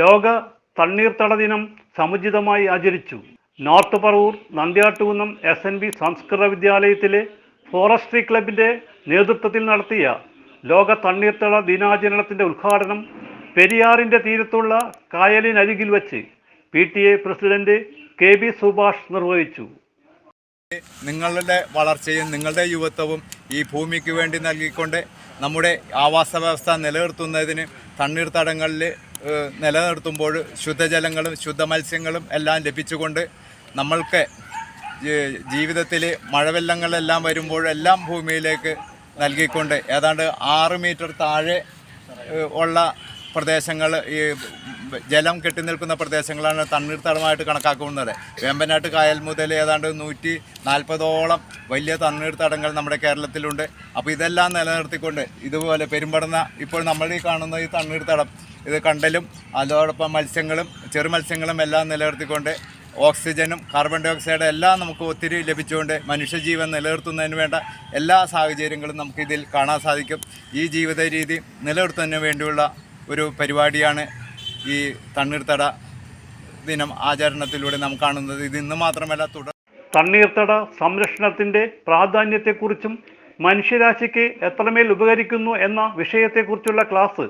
ലോക തണ്ണീർത്തട ദിനം സമുചിതമായി ആചരിച്ചു. North Paravur Nandyattukunnam S N B സംസ്കൃത വിദ്യാലയത്തിലെ ഫോറസ്ട്രി ക്ലബിന്റെ നേതൃത്വത്തിൽ നടത്തിയ ലോക തണ്ണീർത്തട ദിനാചരണത്തിന്റെ ഉദ്ഘാടനം പെരിയാറിന്റെ തീരത്തുള്ള കായലിനരികിൽ വച്ച് P T A president K B Subhash നിർവഹിച്ചു. നിങ്ങളുടെ വളർച്ചയും നിങ്ങളുടെ യുവത്വവും ഈ ഭൂമിക്ക് വേണ്ടി നൽകിക്കൊണ്ട് നമ്മുടെ ആവാസ വ്യവസ്ഥ നിലനിർത്തുന്നതിന് തണ്ണീർത്തടങ്ങളിൽ നിലനിർത്തുമ്പോൾ ശുദ്ധജലങ്ങളും ശുദ്ധ മത്സ്യങ്ങളും എല്ലാം ലഭിച്ചുകൊണ്ട് നമ്മൾക്ക് ജീവിതത്തിൽ മഴവെള്ളങ്ങളെല്ലാം വരുമ്പോഴെല്ലാം ഭൂമിയിലേക്ക് നൽകിക്കൊണ്ട് ഏതാണ്ട് ആറ് മീറ്റർ താഴെ ഉള്ള പ്രദേശങ്ങൾ ഈ ജലം കെട്ടി നിൽക്കുന്ന പ്രദേശങ്ങളാണ് തണ്ണീർത്തടമായിട്ട് കണക്കാക്കുന്നത്. വേമ്പനാട്ട് കായൽ മുതൽ ഏതാണ്ട് നൂറ്റി നാൽപ്പതോളം വലിയ തണ്ണീർത്തടങ്ങൾ നമ്മുടെ കേരളത്തിലുണ്ട്. അപ്പോൾ ഇതെല്ലാം നിലനിർത്തിക്കൊണ്ട് ഇതുപോലെ പെരുമ്പടന്ന ഇപ്പോൾ നമ്മൾ ഈ കാണുന്ന ഈ തണ്ണീർത്തടം ഇത് കണ്ടലും അതോടൊപ്പം മത്സ്യങ്ങളും ചെറു മത്സ്യങ്ങളും എല്ലാം നിലനിർത്തിക്കൊണ്ട് ഓക്സിജനും കാർബൺ ഡൈ ഓക്സൈഡും എല്ലാം നമുക്ക് ഒത്തിരി ലഭിച്ചുകൊണ്ട് മനുഷ്യജീവൻ നിലനിർത്തുന്നതിന് വേണ്ട എല്ലാ സാഹചര്യങ്ങളും നമുക്കിതിൽ കാണാൻ സാധിക്കും. ഈ ജീവിത രീതി നിലനിർത്തുന്നതിന് വേണ്ടിയുള്ള ഒരു പരിപാടിയാണ് ഈ തണ്ണീർത്തട ദിനം ആചരണത്തിലൂടെ നാം കാണുന്നത് ഇത് ഇന്ന് മാത്രമല്ല തുടർ തണ്ണീർത്തട സംരക്ഷണത്തിന്റെ പ്രാധാന്യത്തെക്കുറിച്ചും മനുഷ്യരാശിക്ക് എത്രമേൽ ഉപകരിക്കുന്നു എന്ന വിഷയത്തെക്കുറിച്ചുള്ള ക്ലാസ്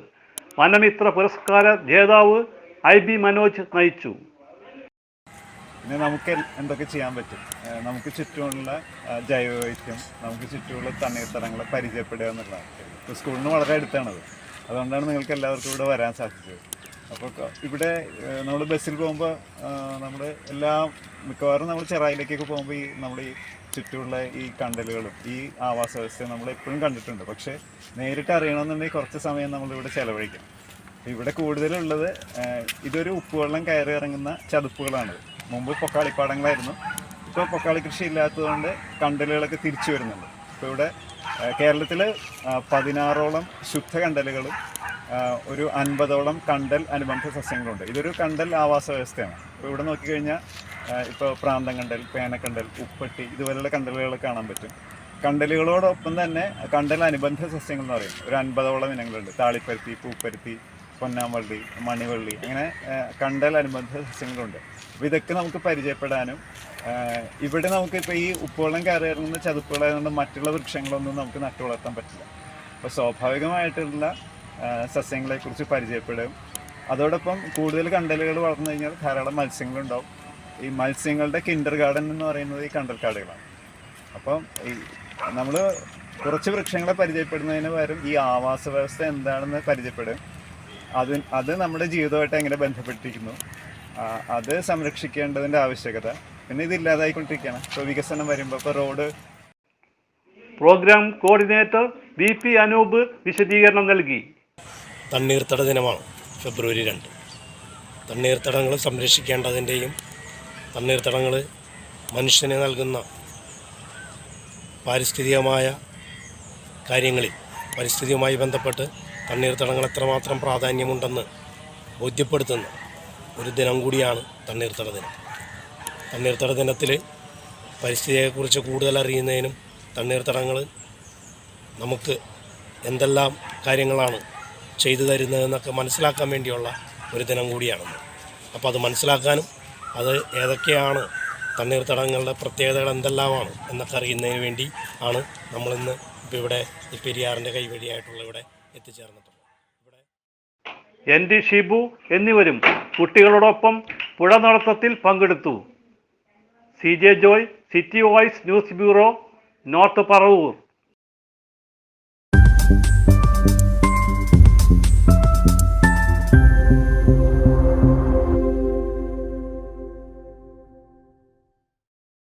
വനമിത്ര പുരസ്കാര ജേതാവ് ഐ ബി മനോജ് നയിച്ചു. പിന്നെ നമുക്ക് എന്തൊക്കെ ചെയ്യാൻ പറ്റും? നമുക്ക് ചുറ്റുമുള്ള ജൈവവൈദ്യം നമുക്ക് ചുറ്റുമുള്ള തണ്ണീർത്തടങ്ങളെ പരിചയപ്പെടുക എന്നുള്ളതാണ്. സ്കൂളിന് വളരെ അടുത്താണത് അതുകൊണ്ടാണ് നിങ്ങൾക്ക് എല്ലാവർക്കും ഇവിടെ വരാൻ സാധിച്ചത്. അപ്പോൾ ഇവിടെ നമ്മൾ ബസ്സിൽ പോകുമ്പോൾ നമ്മൾ എല്ലാ മിക്കവാറും നമ്മൾ ചെറായിലേക്കൊക്കെ പോകുമ്പോൾ ഈ നമ്മൾ ഈ ചുറ്റുമുള്ള ഈ കണ്ടലുകളും ഈ ആവാസ വ്യവസ്ഥയും നമ്മൾ എപ്പോഴും കണ്ടിട്ടുണ്ട്. പക്ഷേ നേരിട്ട് അറിയണമെന്നുണ്ടെങ്കിൽ കുറച്ച് സമയം നമ്മളിവിടെ ചിലവഴിക്കും. ഇവിടെ കൂടുതലുള്ളത് ഇതൊരു ഉപ്പുവെള്ളം കയറി ഇറങ്ങുന്ന ചതുപ്പുകളാണ്. മുമ്പ് പൊക്കാളിപ്പാടങ്ങളായിരുന്നു. ഇപ്പോൾ പൊക്കാളി കൃഷി ഇല്ലാത്തതുകൊണ്ട് കണ്ടലുകളൊക്കെ തിരിച്ചു വരുന്നുണ്ട്. ഇപ്പോൾ ഇവിടെ കേരളത്തിൽ പതിനാറോളം ശുദ്ധ കണ്ടലുകളും ആ, ഒരു അൻപതോളം കണ്ടൽ അനുബന്ധ സസ്യങ്ങളുണ്ട്. ഇതൊരു കണ്ടൽ ആവാസ വ്യവസ്ഥയാണ്. ഇപ്പോൾ ഇവിടെ നോക്കിക്കഴിഞ്ഞാൽ ഇപ്പോൾ പ്രാന്തം കണ്ടൽ പേനക്കണ്ടൽ ഉപ്പട്ടി ഇതുപോലെയുള്ള കണ്ടലുകൾ കാണാൻ പറ്റും. കണ്ടലുകളോടൊപ്പം തന്നെ കണ്ടൽ അനുബന്ധ സസ്യങ്ങൾ എന്ന് പറയും. ഒരു അൻപതോളം ഇനങ്ങളുണ്ട്. താളിപ്പരുത്തി പൂപ്പരുത്തി പൊന്നാമ്പള്ളി മണിവള്ളി അങ്ങനെ കണ്ടലനുബന്ധ സസ്യങ്ങളുണ്ട്. അപ്പോൾ ഇതൊക്കെ നമുക്ക് പരിചയപ്പെടാനും ഇവിടെ നമുക്ക് ഇപ്പോൾ ഈ ഉപ്പുവെള്ളം കയറി ഇറങ്ങുന്ന ചതുപ്പുകളായതുകൊണ്ട് മറ്റുള്ള വൃക്ഷങ്ങളൊന്നും നമുക്ക് നട്ടു വളർത്താൻ പറ്റില്ല. അപ്പോൾ സ്വാഭാവികമായിട്ടുള്ള സസ്യങ്ങളെക്കുറിച്ച് പരിചയപ്പെടും. അതോടൊപ്പം കൂടുതൽ കണ്ടലുകൾ വളർന്നു കഴിഞ്ഞാൽ ധാരാളം മത്സ്യങ്ങളുണ്ടാവും. ഈ മത്സ്യങ്ങളുടെ കിൻഡർ ഗാർഡൻ എന്ന് പറയുന്നത് ഈ കണ്ടൽക്കാടുകളാണ് അപ്പം ഈ നമ്മൾ കുറച്ച് വൃക്ഷങ്ങളെ പരിചയപ്പെടുന്നതിന് പകരം ഈ ആവാസ വ്യവസ്ഥ എന്താണെന്ന് പരിചയപ്പെടും. അത് അത് നമ്മുടെ ജീവിതമായിട്ട് എങ്ങനെ ബന്ധപ്പെട്ടിരിക്കുന്നു. അത് സംരക്ഷിക്കേണ്ടതിന്റെ ആവശ്യകത. പിന്നെ ഇതില്ലാതായിക്കൊണ്ടിരിക്കുകയാണ് ഇപ്പോൾ വികസനം വരുമ്പോൾ ഇപ്പോൾ road programme coordinator V P Anoop വിശദീകരണം നൽകി. തണ്ണീർത്തട ദിനമാണ് ഫെബ്രുവരി രണ്ട്. തണ്ണീർത്തടങ്ങൾ സംരക്ഷിക്കേണ്ടതിന്റെയും തണ്ണീർത്തടങ്ങൾ മനുഷ്യന് നൽകുന്ന പാരിസ്ഥിതികമായ കാര്യങ്ങളിൽ പരിസ്ഥിതിയുമായി ബന്ധപ്പെട്ട് തണ്ണീർത്തടങ്ങൾ എത്രമാത്രം പ്രാധാന്യമുണ്ടെന്ന് ബോധ്യപ്പെടുത്തുന്ന ഒരു ദിനം കൂടിയാണ് തണ്ണീർത്തട ദിനം. തണ്ണീർത്തട ദിനത്തിൽ പരിസ്ഥിതിയെക്കുറിച്ച് കൂടുതൽ അറിയുന്നതിനും തണ്ണീർത്തടങ്ങൾ നമുക്ക് എന്തെല്ലാം കാര്യങ്ങളാണ് ചെയ്തു തരുന്നതെന്നൊക്കെ മനസ്സിലാക്കാൻ വേണ്ടിയുള്ള ഒരു ദിനം കൂടിയാണെന്ന് അപ്പോൾ അത് മനസ്സിലാക്കാനും അത് ഏതൊക്കെയാണ് തണ്ണീർത്തടങ്ങളുടെ പ്രത്യേകതകൾ എന്തെല്ലാമാണ് എന്നൊക്കെ അറിയുന്നതിന് വേണ്ടി ആണ് നമ്മളിന്ന് ഇപ്പോൾ ഇവിടെ ഈ പെരിയാറിന്റെ കൈവഴിയായിട്ടുള്ള ഇവിടെ എത്തിച്ചേർന്നിട്ടുള്ളത് ഇവിടെ എൻ ഡി ഷിബു എന്നിവരും കുട്ടികളോടൊപ്പം പുഴ നടത്തത്തിൽ പങ്കെടുത്തു. C J Joy city voice news bureau north Paravur.